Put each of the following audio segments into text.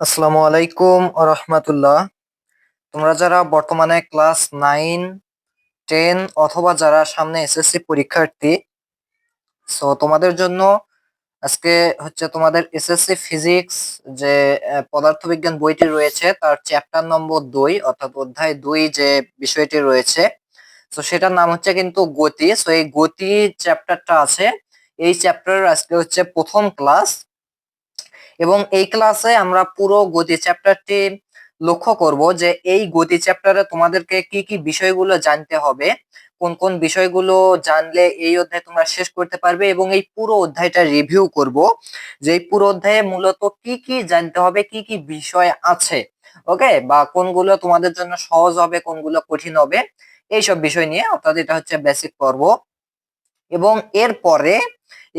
আসসালামু আলাইকুম রহমতুল্লাহ। তোমরা যারা বর্তমানে ক্লাস নাইন, টেন অথবা যারা সামনে এসএসসি পরীক্ষার্থী সো তোমাদের জন্য আজকে হচ্ছে তোমাদের এসএসসি ফিজিক্স যে পদার্থবিজ্ঞান বইটি রয়েছে, তার চ্যাপ্টার নম্বর দুই, অর্থাৎ অধ্যায় দুই যে বিষয়টি রয়েছে তো সেটার নাম হচ্ছে কিন্তু গতি। সো এই গতি চ্যাপ্টারটা আছে। এই চ্যাপ্টার আজকে হচ্ছে প্রথম ক্লাস এবং এই ক্লাসে আমরা পুরো গতি চ্যাপ্টারটি লক্ষ্য করব যে এই গতি চ্যাপ্টারে তোমাদেরকে কি কি বিষয়গুলো জানতে হবে, কোন কোন বিষয়গুলো জানলে এই অধ্যায় তোমরা শেষ করতে পারবে এবং এই পুরো অধ্যায়টা রিভিউ করব। যে এই পুরো অধ্যায়ে মূলত কি কি জানতে হবে, কি কি বিষয় আছে ওকে বা কোনগুলো তোমাদের জন্য সহজ হবে, কোনগুলো কঠিন হবে। এইসব বিষয় নিয়ে অর্থাৎ এটা হচ্ছে বেসিক পর্ব। এবং এরপরে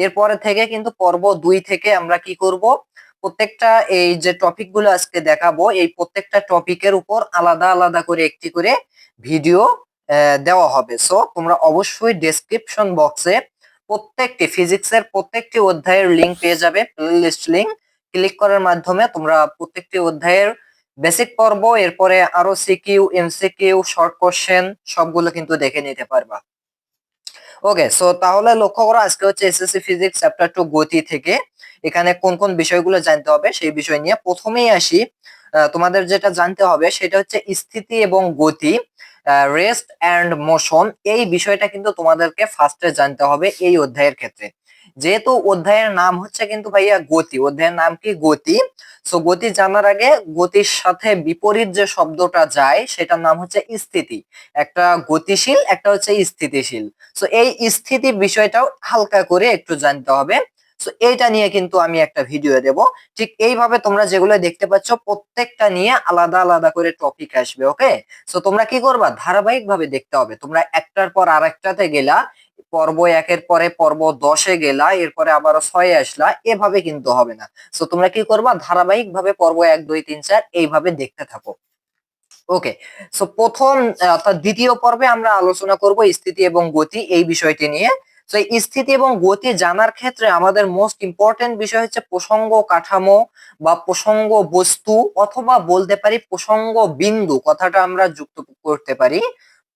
এরপরে থেকে কিন্তু পর্ব দুই থেকে আমরা কি করব? প্রত্যেকটা এই যে টপিকগুলো আজকে দেখাবো, এই প্রত্যেকটা টপিকের উপর আলাদা আলাদা করে একটি করে ভিডিও দেওয়া হবে। সো তোমরা অবশ্যই ডেসক্রিপশন বক্সে প্রত্যেকটি ফিজিক্সের প্রত্যেকটি অধ্যায়ের লিংক পেয়ে যাবে প্লেলিস্ট লিংক ক্লিক করার মাধ্যমে তোমরা প্রত্যেকটি অধ্যায়ের বেসিক পর্ব এরপরে আরও সিকিউ এমসিকিউ শর্ট কোশ্চেন সবগুলো কিন্তু দেখে নিতে পারবা। ওকে সো তাহলে লক্ষ্য করো, আজকে হচ্ছে এসএসসি ফিজিক্স চ্যাপ্টার টু গতি থেকে এখানে কোন কোন বিষয়গুলো জানতে হবে, সেই বিষয় নিয়ে প্রথমেই আসি। তোমাদের যেটা জানতে হবে, সেটা হচ্ছে স্থিতি এবং গতি রেস্ট অ্যান্ড মোশন এই বিষয়টা কিন্তু তোমাদেরকে ফার্স্টে জানতে হবে এই অধ্যায়ের ক্ষেত্রে। যেহেতু অধ্যায়ের নাম হচ্ছে কিন্তু ভাইয়া গতি, অধ্যায়ের নাম কি গতি? সো গতি জানার আগে গতির সাথে বিপরীত যে শব্দটা যায়, সেটার নাম হচ্ছে স্থিতি। একটা গতিশীল, একটা হচ্ছে স্থিতিশীল। সো এই স্থিতি বিষয়টাও হালকা করে একটু জানতে হবে। সো এইটা নিয়ে কিন্তু আমি একটা ভিডিও দেব। ঠিক এইভাবে তোমরা যেগুলো দেখতে পাচ্ছ, প্রত্যেকটা নিয়ে আলাদা আলাদা করে টপিক আসবে ওকে সো তোমরা কি করবা? ধারাবাহিক ভাবে দেখতে হবে। তোমরা একটার পর আরেকটাতে গেলা পর্ব একের পরে পর্ব দশে গেলা, এরপরে আবারও ছয়ে আসলা, এভাবে কিন্তু হবে না। সো তোমরা কি করবা? ধারাবাহিক ভাবে পর্ব এক, দুই, তিন, চার এইভাবে দেখতে থাকো। ওকে সো প্রথম অর্থাৎ দ্বিতীয় পর্বে আমরা আলোচনা করব স্থিতি এবং গতি এই বিষয়টি নিয়ে। তো স্থিতি এবং গতি জানার ক্ষেত্রে আমাদের মোস্ট ইম্পর্টেন্ট বিষয় হচ্ছে প্রসঙ্গ কাঠামো বা প্রসঙ্গ বস্তু অথবা বলতে পারি প্রসঙ্গ বিন্দু, কথাটা আমরা যুক্ত করতে পারি।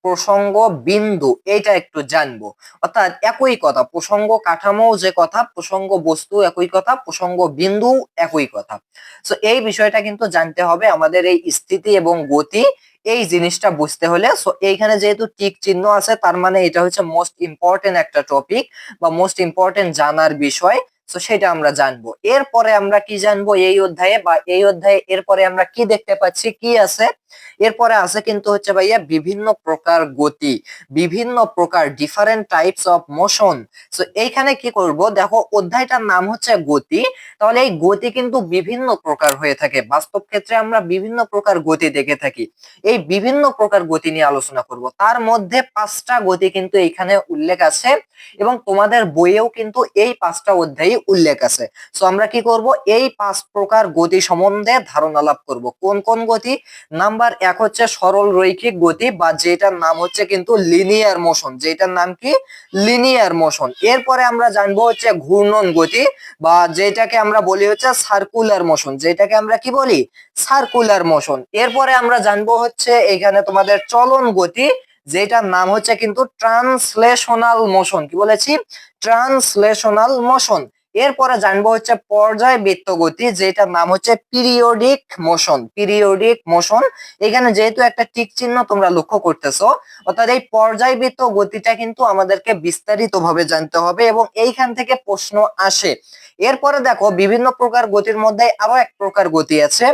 প্রসঙ্গ বিন্দু, এইটা একটু জানব। অর্থাৎ একই কথা, প্রসঙ্গ কাঠামো যে কথা, প্রসঙ্গ বস্তু একই কথা, প্রসঙ্গ বিন্দু একই কথা। তো এই বিষয়টা কিন্তু জানতে হবে আমাদের এই স্থিতি এবং গতি, এই জিনিসটা বুঝতে হলে। সো এইখানে যেহেতু টিক চিহ্ন আছে, তার মানে এটা হচ্ছে মোস্ট ইম্পর্টেন্ট একটা টপিক বা মোস্ট ইম্পর্টেন্ট জানার বিষয়। তো সেটা আমরা জানব। এরপরে আমরা কি জানব এই অধ্যায়ে বা এই অধ্যায়ে, এরপরে আমরা কি দেখতে পাচ্ছি, কি আছে? এরপরে আছে কিন্তু হচ্ছে ভাইয়া বিভিন্ন প্রকার গতি, বিভিন্ন প্রকার different types of motion so এইখানে কি করব? দেখো, অধ্যায়টার নাম হচ্ছে গতি। তাহলে এই গতি কিন্তু বিভিন্ন প্রকার হয়ে থাকে। বাস্তব ক্ষেত্রে আমরা বিভিন্ন প্রকার গতি দেখে থাকি। এই বিভিন্ন প্রকার গতি নিয়ে আলোচনা করব। তার মধ্যে পাঁচটা গতি কিন্তু এইখানে উল্লেখ আছে এবং তোমাদের বইয়েও কিন্তু এই পাঁচটা অধ্যায়ে উল্লেখ আছে। সো আমরা কি করব? এই পাঁচ প্রকার গতি সম্বন্ধে ধারণা লাভ করব। কোন কোন গতি? নাম্বার এক হচ্ছে সরল রৈখিক গতি বা যেটার নাম হচ্ছে কিন্তু লিনিয়ার মোশন যেটার নাম কি? লিনিয়ার মোশন এরপরে আমরা জানব হচ্ছে ঘূর্ণন গতি বা যেটাকে আমরা বলি হচ্ছে সার্কুলার মোশন যেটাকে আমরা কি বলি? সার্কুলার মোশন এরপরে আমরা জানব হচ্ছে এখানে তোমাদের চলন গতি, যেটার নাম হচ্ছে কিন্তু ট্রান্সলেশনাল মোশন কি বলেছি? ট্রান্সলেশনাল মোশন এরপরে জানব হচ্ছে পর্যায়বৃত্ত গতি, যেটার নাম হচ্ছে পিরিয়ডিক মোশন পিরিয়ডিক মোশন এখানে যেহেতু একটা টিক চিহ্ন তোমরা লক্ষ্য করতেছো, অর্থাৎ এই পর্যায়বৃত্ত গতিটা কিন্তু আমাদেরকে বিস্তারিত ভাবে জানতে হবে এবং এইখান থেকে প্রশ্ন আসে। এরপরে দেখো, বিভিন্ন প্রকার গতির মধ্যে আরও এক প্রকার গতি আছে,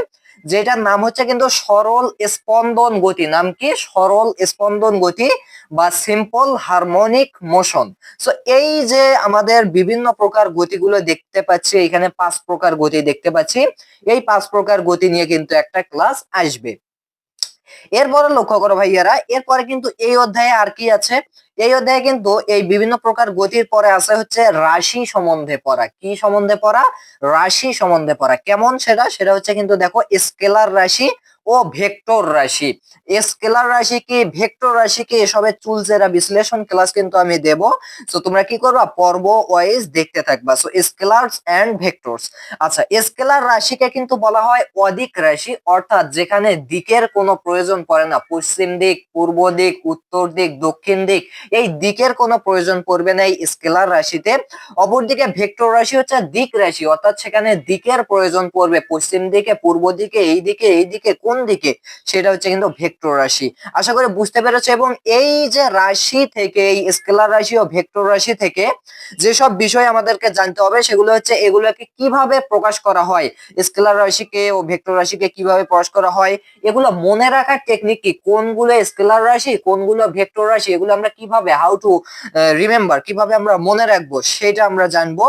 যেটার নাম হচ্ছে কিন্তু সরল স্পন্দন গতি। নাম কি? সরল স্পন্দন গতি। বা সিম্পল হারমোনিক মোশন সো এই যে আমাদের বিভিন্ন প্রকার গতিগুলো দেখতে পাচ্ছি, এখানে পাঁচ প্রকার গতি দেখতে পাচ্ছি, এই পাঁচ প্রকার গতি নিয়ে কিন্তু একটা ক্লাস আসবে। এরপরে লক্ষ্য করো ভাইয়ারা, এরপরে কিন্তু এই অধ্যায়ে আর কি আছে? এই অধ্যায়ে কিন্তু এই বিভিন্ন প্রকার গতির পরে আছে হচ্ছে রাশি সম্বন্ধে পড়া। কি সম্বন্ধে পড়া? রাশি সম্বন্ধে পড়া। কেমন সেটা? সেটা হচ্ছে কিন্তু দেখো স্কেলার রাশি ও ভেক্টর রাশি। স্কেলার রাশি কি? ভেক্টর রাশি কি? এসবের চুলচেরা বিশ্লেষণ ক্লাস কিন্তু আমি দেব। সো তোমরা কি করবা? পর্ব ওয়াইজ দেখতে থাকবা। সো স্কেলার্স এন্ড ভেক্টরস আচ্ছা স্কেলার রাশিকে কিন্তু বলা হয় অদিক রাশি। অর্থাৎ যেখানে দিকের কোনো প্রয়োজন পড়ে না। পশ্চিম দিক, পূর্ব দিক, উত্তর দিক, দক্ষিণ দিক, এই দিকের কোনো প্রয়োজন পড়বে না এই স্কেলার রাশিতে। অপরদিকে ভেক্টর রাশি হচ্ছে দিক রাশি। অর্থাৎ সেখানে দিকের প্রয়োজন পড়বে। পশ্চিম দিকে, পূর্ব দিকে, এই দিকে এই দিকে, কোন দিকে সেটা হচ্ছে কিন্তু ভেক্টর রাশি। আশা করি বুঝতে পেরেছ এবং এই যে রাশি থেকে, এই স্কেলার রাশি ও ভেক্টর রাশি থেকে যেসব বিষয় আমাদেরকে জানতে হবে সেগুলো হচ্ছে এগুলোকে কীভাবে প্রকাশ করা হয়, স্কেলার রাশিকে ও ভেক্টর রাশিকে কীভাবে প্রকাশ করা হয়, এগুলো মনে রাখার টেকনিক কি? কোনগুলো স্কেলার রাশি, কোনগুলো ভেক্টর রাশি, এগুলো আমরা কীভাবে হাউ টু রিমেম্বার কীভাবে আমরা মনে রাখব সেটা আমরা জানব,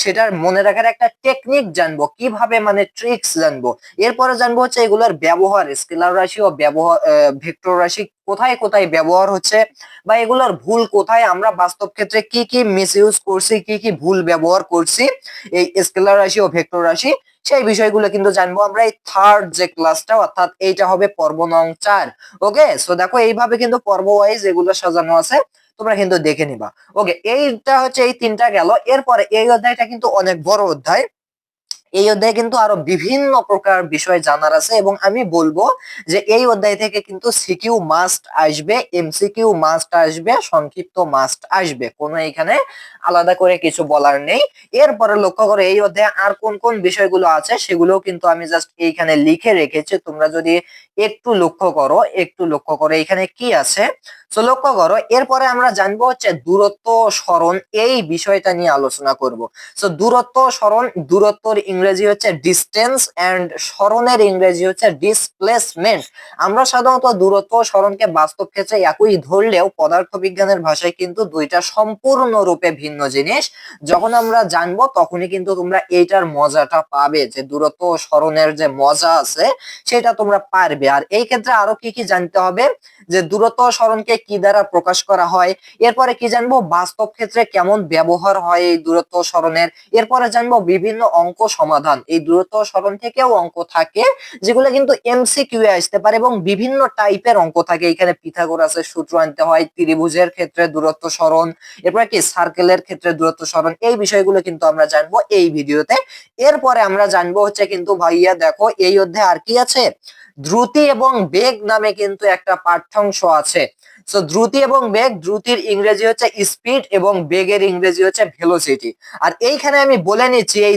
সেটার মনে রাখার একটা টেকনিক জানব, কীভাবে মানে ট্রিক্স জানব। এরপরে জানব হচ্ছে এগুলোর ব্যবহার স্কেলার রাশি ও ব্যবহার ভেক্টর রাশি কোথায় কোথায় ব্যবহার হচ্ছে বা এগুলোর ভুল কোথায়, আমরা বাস্তব ক্ষেত্রে কি কি মিস ইউজ করছি, কি কি ভুল ব্যবহার করছি, এই স্কেলার রাশি ও ভেক্টর রাশি, সেই বিষয়গুলো কিন্তু জানব আমরা এই থার্ড যে ক্লাসটা অর্থাৎ এইটা হবে পর্ব নং চার ওকে সো দেখো এইভাবে কিন্তু পর্ব ওয়াইজ এগুলো সাজানো আছে, তোমরা কিন্তু দেখে নিবা ওকে এইটা হচ্ছে এই তিনটা গেল, এরপরে এই অধ্যায়টা কিন্তু অনেক বড় অধ্যায় এই অধ্যায়ে কিন্তু আরও বিভিন্ন প্রকার বিষয় জানার আছে এবং আমি বলব যে এই অধ্যায় থেকে কিন্তু সিকিউ মাস্ট আসবে, এমসিকিউ মাস্ট আসবে, সংক্ষিপ্ত মাস্ট আসবে। কোনো এখানে আলাদা করে কিছু বলার নেই। এরপরে লক্ষ্য করে, এই অধ্যায়ে আর কোন কোন বিষয়গুলো আছে সেগুলো কিন্তু আমি জাস্ট এইখানে লিখে রেখেছি। তোমরা যদি একটু লক্ষ্য করো, একটু লক্ষ্য করো, এখানে কি আছে? তো লক্ষ্য করো, এরপরে আমরা জানব হচ্ছে দূরত্ব, স্মরণ, এই বিষয়টা নিয়ে আলোচনা করব। তো দূরত্ব, স্মরণ, দূরত্বর ইংরেজি হচ্ছে ডিস্টেন্স এন্ড স্মরণের ইংরেজি হচ্ছে ডিসপ্লেসমেন্ট আমরা সাধারণত দূরত্ব স্মরণকে বাস্তব ক্ষেত্রে একই ধরলেও পদার্থবিজ্ঞানের ভাষায় কিন্তু দুইটা সম্পূর্ণরূপে ভিন্ন জিনিস। যখন আমরা জানব তখনই কিন্তু তোমরা এইটার মজাটা পাবে যে দূরত্ব স্মরণের যে মজা আছে সেটা তোমরা পারবে। আর এই ক্ষেত্রে আরও কি কি জানতে হবে? যে দূরত্ব স্মরণকে কি দ্বারা প্রকাশ করা হয়? এরপরে কি জানব? বাস্তব ক্ষেত্রে কেমন ব্যবহার হয় এই দূরত্ব স্মরণের? এরপরে জানব বিভিন্ন অঙ্ক সমাধান। এই দূরত্ব স্মরণ থেকেও অঙ্ক থাকে, যেগুলো কিন্তু এমসিকিউ এ আসতে পারে এবং বিভিন্ন টাইপের অঙ্ক থাকে। এখানে পিথাগোরাসের সূত্র আনতে হয়, ত্রিভুজের ক্ষেত্রে দূরত্ব স্মরণ এরপরে কি সার্কেলের ক্ষেত্রে দূরত্ব স্মরণ এই বিষয়গুলো কিন্তু আমরা জানব এই ভিডিওতে। এরপরে আমরা জানব হচ্ছে কিন্তু ভাইয়া দেখো, এই অধ্যায়ে আর কি আছে? দ্রুতি এবং বেগ নামে কিন্তু একটা পাঠ্যাংশ আছে। সো দ্রুতি এবং বেগ, দ্রুতির ইংরেজি হচ্ছে স্পিড এবং বেগের ইংরেজি হচ্ছে ভেলোসিটি আর এইখানে আমি বলে নিচ্ছি, এই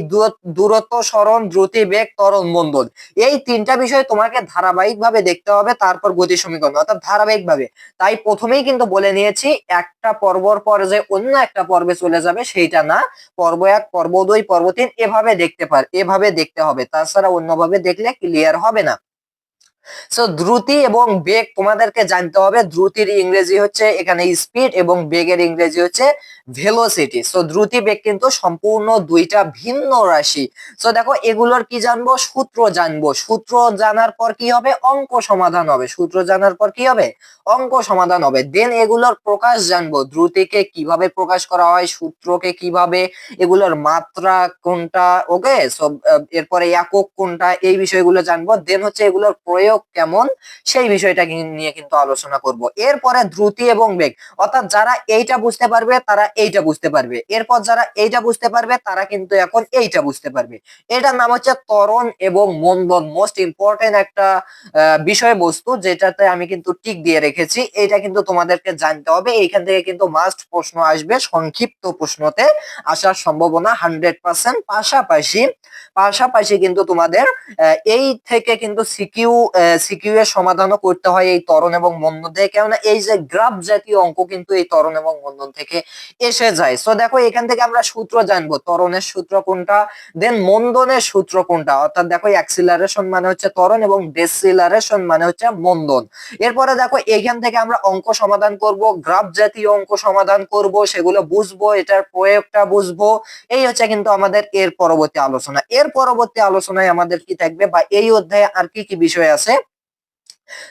দূরত্ব, স্মরণ, দ্রুতি, বেগ, ত্বরণ, মন্দন। এই তিনটা বিষয় তোমাকে ধারাবাহিক ভাবে দেখতে হবে তারপর গতি সমীকরণ, অর্থাৎ ধারাবাহিক ভাবে তাই প্রথমেই কিন্তু বলে নিয়েছি, একটা পর্বর পর যে অন্য একটা পর্বে চলে যাবে, সেইটা না। পর্ব এক, পর্ব দুই, পর্ব তিন, এভাবে দেখতে পার, এভাবে দেখতে হবে। তাছাড়া অন্যভাবে দেখলে ক্লিয়ার হবে না। সো দ্রুতি এবং বেগ তোমাদেরকে জানতে হবে। দ্রুতির ইংরেজি হচ্ছে এখানে স্পিড এবং বেগের ইংরেজি হচ্ছে ভেলোসিটি সো দ্রুতি, বেগ কিন্তু সম্পূর্ণ দুইটা ভিন্ন রাশি। সো দেখো, এগুলোর কি জানব? সূত্র জানব। সূত্র জানার পর কি হবে? অঙ্ক সমাধান হবে। সূত্র জানার পর কি হবে? অঙ্ক সমাধান হবে। দেন এগুলোর প্রকাশ জানব। দ্রুতিকে কীভাবে প্রকাশ করা হয়? সূত্রকে কীভাবে? এগুলোর মাত্রা কোনটা? ওকে সো এরপরে একক কোনটা? এই বিষয়গুলো জানব। দেন হচ্ছে এগুলোর প্রয়োগ কেমন, সেই বিষয়টা নিয়ে কিন্তু আলোচনা করব। এরপরে দ্রুতি এবং বেগ। অর্থাৎ যারা এইটা বুঝতে পারবে, তারা এইটা বুঝতে পারবে। এরপর যারা এইটা বুঝতে পারবে, তারা কিন্তু এখন এইটা বুঝতে পারবে। এটার নাম হচ্ছে ত্বরণ এবং মন্দন। মোস্ট ইম্পর্টেন্ট একটা বিষয়বস্তু যেটাতে আমি কিন্তু টিক দিয়ে রেখেছি। এটা কিন্তু তোমাদেরকে জানতে হবে। এইখান থেকে কিন্তু মাস্ট প্রশ্ন আসবে। সংক্ষিপ্ত প্রশ্নতে আসার সম্ভাবনা হান্ড্রেড পার্সেন্ট পাশাপাশি পাশাপাশি কিন্তু তোমাদের এই থেকে কিন্তু সিকিউ সিকিউ এর সমাধানও করতে হয় এই তরণ এবং মন্দন থেকে কেননা এই যে গ্রাফ জাতীয় অঙ্ক কিন্তু এই তরণ এবং মন্দন থেকে এসে যায়। সো দেখো, এখান থেকে আমরা সূত্র জানব। তরণের সূত্র কোনটা? দেন মন্দনের সূত্র কোনটা? অর্থাৎ দেখো অ্যাক্সিলারেশন মানে হচ্ছে তরণ এবং ডেসিলারেশন মানে হচ্ছে মন্দন। এরপরে দেখো, এখান থেকে আমরা অঙ্ক সমাধান করব, গ্রাফ জাতীয় অঙ্ক সমাধান করব, সেগুলো বুঝব, এটার প্রয়োগটা বুঝব। এই হচ্ছে কিন্তু আমাদের এর পরবর্তী আলোচনা। এর পরবর্তী আলোচনায় আমাদের কি থাকবে বা এই অধ্যায়ে আর কি কি বিষয় আছে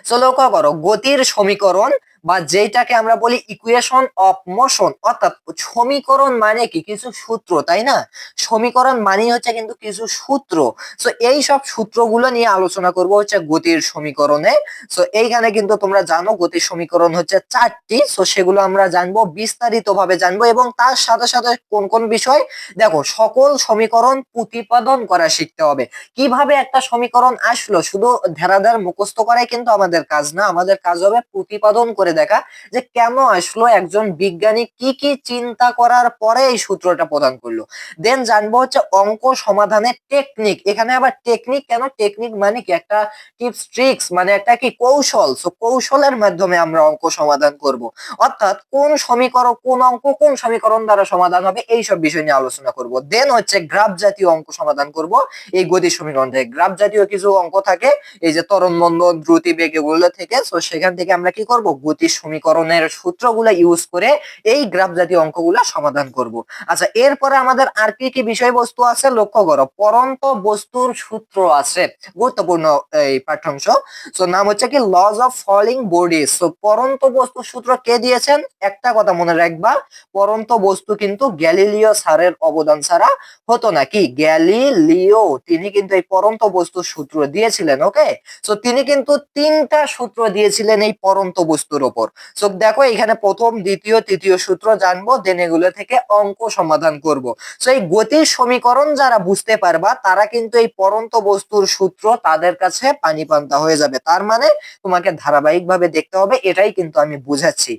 চলো লক্ষ্য করো গতির সমীকরণ বা যেটাকে আমরা বলি ইকুয়েশন অফ মোশন অর্থাৎ সমীকরণ মানে কি? কিছু সূত্র, তাই না? সমীকরণ মানে হচ্ছে কিন্তু কিছু সূত্র। সো এই সব সূত্রগুলো নিয়ে আলোচনা করব হচ্ছে গতির সমীকরণে। সো এইখানে কিন্তু তোমরা জানো গতির সমীকরণ হচ্ছে চারটি। সো সেগুলো আমরা জানব বিস্তারিত ভাবে জানব এবং তার সাথে সাথে কোন কোন বিষয়? দেখো, সকল সমীকরণ প্রতিপাদন করা শিখতে হবে। কীভাবে একটা সমীকরণ আসলো? শুধু ধারাধার মুখস্থ করাই কিন্তু আমাদের কাজ না। আমাদের কাজ হবে প্রতিপাদন করে দেখা যে কেন আসলো একজন বিজ্ঞানী কি কি চিন্তা করার পরে এই সূত্রটা প্রদান করল। দেন জানব হচ্ছে অঙ্ক সমাধানের টেকনিক এখানে আবার টেকনিক কেন? টেকনিক মানে কি? একটা টিপস ট্রিক্স মানে একটা কি? কৌশল। সো কৌশলের মাধ্যমে আমরা অঙ্ক সমাধান করব। অর্থাৎ কোন সমীকরণ, কোন অঙ্ক, কোন সমীকরণ দ্বারা সমাধান হবে এই সব বিষয় নিয়ে আলোচনা করব। দেন হচ্ছে গ্রাফ জাতীয় অঙ্ক সমাধান করব এই গতি সমীকরণ। থেকে গ্রাফ জাতীয় কিছু অঙ্ক থাকে, এই যে ত্বরণ মন্দন দ্রুতি বেগ এগুলো থেকে। সো সেখান থেকে আমরা কি করব? গতি সমীকরণের সূত্রগুলো ইউজ করে এই গ্রাফ জাতীয় অঙ্কগুলো সমাধান করব। আচ্ছা এরপরে আমাদের আর কি কি বিষয়বস্তু আছে লক্ষ্য করো। পরন্ত বস্তুর সূত্র আছে, গুরুত্বপূর্ণ এই পাঠ্যাংশ। সো নাম হচ্ছে কি laws of falling bodies so পরন্ত বস্তুর সূত্র কে দিয়েছেন? একটা কথা মনে রাখবা, পরন্ত বস্তু কিন্তু গ্যালিলিও স্যারের অবদান ছাড়া হতো না। কি? গ্যালিলিও। তিনি কিন্তু এই পরন্ত বস্তুর সূত্র দিয়েছিলেন ওকে সো তিনি কিন্তু তিনটা সূত্র দিয়েছিলেন এই পরন্ত বস্তুর ওপর সো দেখো, এখানে প্রথম, দ্বিতীয়, তৃতীয় সূত্র জানব দেন এগুলো থেকে অঙ্ক সমাধান করব। সো এই গতির সমীকরণ যারা বুঝতে পারবা, তারা কিন্তু এই পরন্ত বস্তুর সূত্র তাদের কাছে পানি পান্তা হয়ে যাবে। তার মানে তোমাকে ধারাবাহিকভাবে দেখতে হবে, এটাই কিন্তু আমি বুঝাচ্ছি।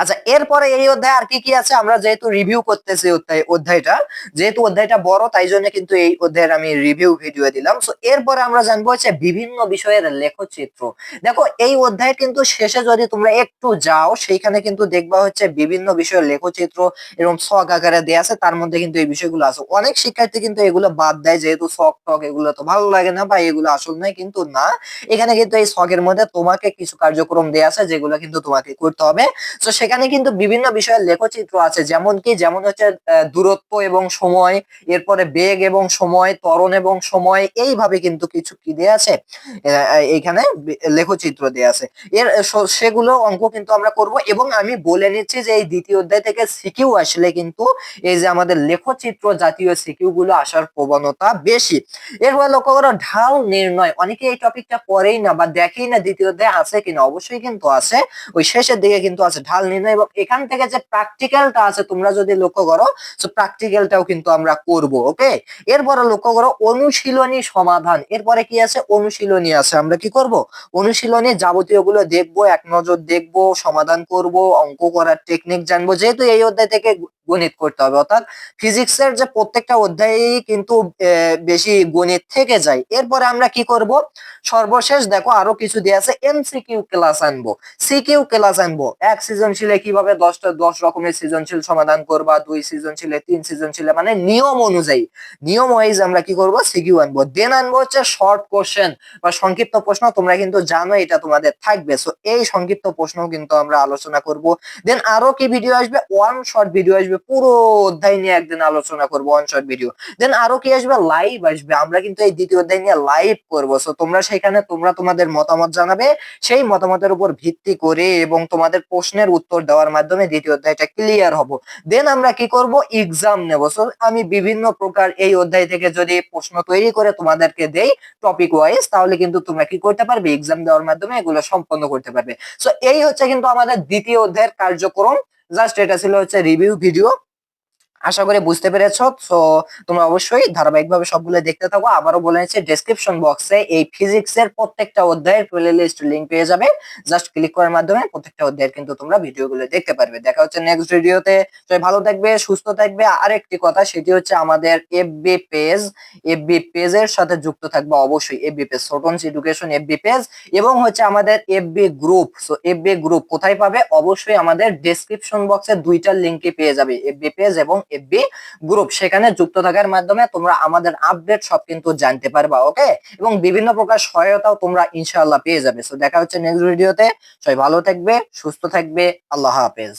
আচ্ছা এরপরে এই অধ্যায় আর কি কি আছে? আমরা যেহেতু রিভিউ করতেছি অধ্যায়, অধ্যায়টা, যেহেতু অধ্যায়টা বড়, তাই জন্য কিন্তু এই অধ্যায়ের আমি রিভিউ ভিডিও দিলাম। সো এরপরে আমরা জানব হচ্ছে বিভিন্ন বিষয়ের লেখচিত্র। দেখো, এই অধ্যায় কিন্তু শেষে যদি তোমরা একটু যাও, সেইখানে কিন্তু দেখবা হচ্ছে বিভিন্ন বিষয়ের লেখচিত্র এরকম শখ আকারে দেয়া আছে, তার মধ্যে কিন্তু এই বিষয়গুলো আছে। অনেক শিক্ষার্থী কিন্তু এগুলো বাদ দেয়, যেহেতু শখ টক এগুলো তো ভালো লাগে না বা এগুলো আসল নয়, কিন্তু না। এখানে কিন্তু এই শখের মধ্যে তোমাকে কিছু কার্যক্রম দেয়া আছে, যেগুলো কিন্তু তোমাকে করতে হবে। তো সেখানে কিন্তু বিভিন্ন বিষয়ের লেখচিত্র আছে, যেমন কি, যেমন হচ্ছে দূরত্ব এবং সময়, এরপরে বেগ এবং সময়, ত্বরণ এবং সময়, এইভাবে কিন্তু কিছু কি দেয়া আছে? এইখানে লেখচিত্র দেয়া আছে। এর সেগুলো অঙ্ক কিন্তু আমরা করব এবং আমি বলে নিচ্ছি যে এই দ্বিতীয় অধ্যায় থেকে সিকিউ আসলে কিন্তু এই যে আমাদের লেখচিত্র জাতীয় সিকিউ গুলো আসার প্রবণতা বেশি। এরপরে লক্ষ্য করো, ঢাল নির্ণয়। অনেকে এই টপিকটা পড়েই না বা দেখেই না দ্বিতীয় অধ্যায় আছে কিনা, অবশ্যই কিন্তু আছে। ওই শেষের দিকে কিন্তু আছে ঢাল নির্ণয় এবং এখান থেকে যে প্র্যাকটিক্যালটা আছে তোমরা যদি লক্ষ্য করো তো প্র্যাকটিক্যালটাও কিন্তু আমরা করব ওকে এরপরে লক্ষ্য করো অনুশীলনী সমাধান। এরপরে কি আছে? অনুশীলনী আছে। আমরা কি করব? অনুশীলনী যাবতীয়গুলো দেখব এক নজর দেখব, সমাধান করব, অঙ্ক করার টেকনিক জানব। যেহেতু এই অধ্যায় থেকে গণিত করতে হবে। অর্থাৎ ফিজিক্সের যে প্রত্যেকটা অধ্যায়েই কিন্তু বেশি গণিত থেকে যায়। এরপরে আমরা কি করব? সর্বশেষ দেখো আরও কিছু দিয়ে আছে এমসিকিউ ক্লাস আনব। সিকিউ ক্লাস আনব। এক সৃজনশীলে কীভাবে দশটা দশ রকমের সৃজনশীল সমাধান করবা? দুই সৃজনশীলে, তিন সৃজনশীলে মানে নিয়ম অনুযায়ী। নিয়ম ওয়াইজ আমরা কি করব? সিকিউ আনব। দেন আনব হচ্ছে শর্ট কোশ্চেন বা সংক্ষিপ্ত প্রশ্ন। তোমরা কিন্তু জানো এটা তোমাদের থাকবে। সো এই সংক্ষিপ্ত প্রশ্ন কিন্তু আমরা আলোচনা করব। দেন আরও কি ভিডিও আসবে? ওয়ান শর্ট ভিডিও আসবে। পুরো অধ্যায় নিয়ে একদিন আলোচনা করব ওয়ান শর্ট ভিডিও দেন আরও কি আসবে? লাইভ আসবে। আমরা কিন্তু এই দ্বিতীয় অধ্যায় নিয়ে লাইভ করব। সো তোমরা সেখানে, তোমরা তোমাদের মতামত জানাবে। সেই মতামতের উপর ভিত্তি করে এবং তোমাদের প্রশ্নের উত্তর দেওয়ার মাধ্যমে দ্বিতীয় অধ্যায়টা ক্লিয়ার হব। দেন আমরা কি করব? এক্সাম নেব। সো আমি বিভিন্ন প্রকার এই অধ্যায় থেকে যদি প্রশ্ন তৈরি করে তোমাদেরকে দেই টপিক ওয়াইজ তাহলে কিন্তু তোমরা কি করতে পারবে? এক্সাম দেওয়ার মাধ্যমে এগুলো সম্পন্ন করতে পারবে। সো এই হচ্ছে কিন্তু আমাদের দ্বিতীয় অধ্যায়ের কার্যক্রম। জাস্ট এটা ছিল হচ্ছে রিভিউ ভিডিও আশা করি বুঝতে পেরেছ। তো তোমরা অবশ্যই ধারাবাহিকভাবে সবগুলো দেখতে থাকো। আবারও বলে নিচ্ছি ডেসক্রিপশন বক্সে এই ফিজিক্স এর প্রত্যেকটা অধ্যায়ের প্লে লিস্ট লিঙ্ক পেয়ে যাবে। জাস্ট ক্লিক করার মাধ্যমে প্রত্যেকটা অধ্যায়ের কিন্তু তোমরা ভিডিওগুলো দেখতে পারবে। দেখা হচ্ছে নেক্সট ভিডিওতে সবাই ভালো থাকবে, সুস্থ থাকবে। আরেকটি কথা, সেটি হচ্ছে আমাদের এফবি পেজ এফবি পেজের সাথে যুক্ত থাকবে অবশ্যই এফবি পেজ সোটনস এডুকেশন এফবি পেজ এবং হচ্ছে আমাদের FB group so FB group কোথায় পাবে? অবশ্যই আমাদের ডেসক্রিপশন বক্সে দুইটা লিঙ্কে পেয়ে যাবে। এফবি পেজ এবং এফবি গ্রুপ সেখানে যুক্ত থাকার মাধ্যমে তোমরা আমাদের আপডেট সব কিন্তু জানতে পারবা ওকে এবং বিভিন্ন প্রকার সহায়তাও তোমরা ইনশাআল্লাহ পেয়ে যাবে। সো দেখা হচ্ছে নেক্সট ভিডিওতে সবাই ভালো থাকবে, সুস্থ থাকবে। আল্লাহ হাফেজ।